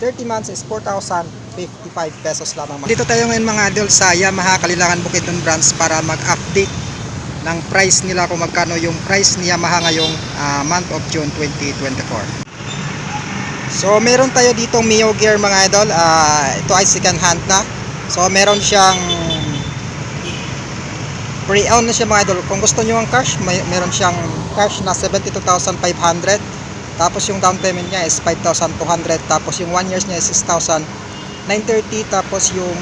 30 months is 4,055 pesos lamang. Dito tayo ngayon mga idol sa Yamaha Kalilangan Bukidnon Branch para mag-update ng price nila kung magkano yung price ni Yamaha ngayong ah, month of June 2024. So meron tayo ditong Mio Gear mga idol. Ah, ito ay second hand na. So meron siyang pre-owned na siya mga idol. Kung gusto niyo ang cash, may, meron siyang cash na 72,500. Tapos yung down payment niya is 5,200. Tapos yung 1 years niya is 6,930. Tapos yung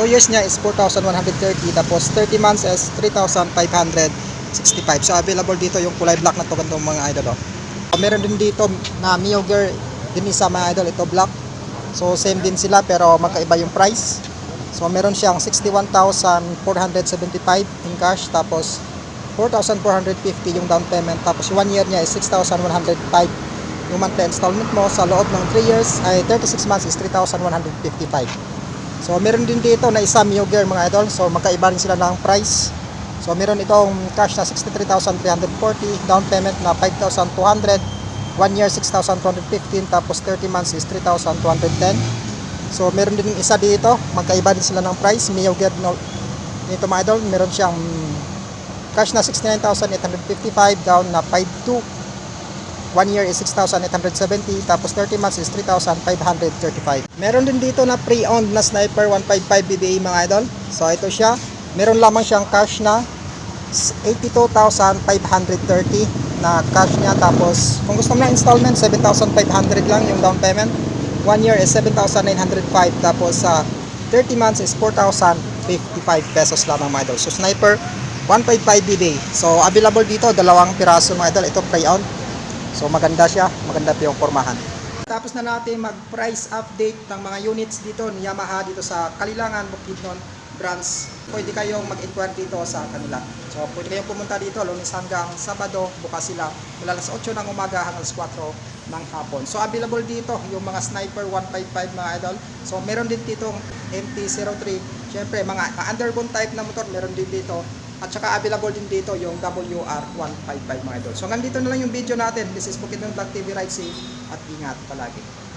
2 years niya is 4,130. Tapos 30 months is 3,565. So available dito yung kulay black na to ganito mga idol. Oh. Meron din dito na Mio Gear din isa mga idol. Ito black. So same din sila pero magkaiba yung price. So meron siyang 61,475 in cash tapos 4,450 yung down payment tapos 1 year niya is 6,105 yung monthly installment mo sa loob ng 3 years ay 36 months is 3,155 so meron din dito na isa Mio Gear mga idol. So magkaiba rin sila ng price. So meron itong cash na 63,340 down payment na 5,200 1 year 6,215 tapos 30 months is 3,210 So meron din isa dito, magkaiba din sila ng price. Mio Gear no, nito mga idol, meron siyang cash na 69,855, down na 52. 1 year is 6,870, tapos 30 months is 3,535. Meron din dito na pre-owned na Sniper 155 BBA mga idol. So ito siya, meron lamang siyang cash na 82,530 na cash niya tapos kung gusto mo na installment 7,500 lang yung down payment 1 year is 7,905 tapos sa 30 months is 4,055 pesos lamang mga idol. So Sniper 155 BB. So available dito dalawang piraso mga idol. Ito pre-owned. So maganda siya, maganda po yung pormahan. Tapos na natin mag-price update ng mga units dito ni Yamaha dito sa Kalilangan, Bukidnon branch. Pwede kayong mag-inquire dito sa kanila. So pwede kayong pumunta dito lunes hanggang Sabado, bukas sila mula alas 8 ng umaga hanggang alas 4 ng hapon. So available dito yung mga Sniper 155 mga idol. So meron din dito MT-03. Siyempre mga underbone type na motor meron din dito. At saka available din dito yung WR155 mga idol. So nandito na lang yung video natin. This is Bukidnon Vlog TV Ride Safe at ingat palagi.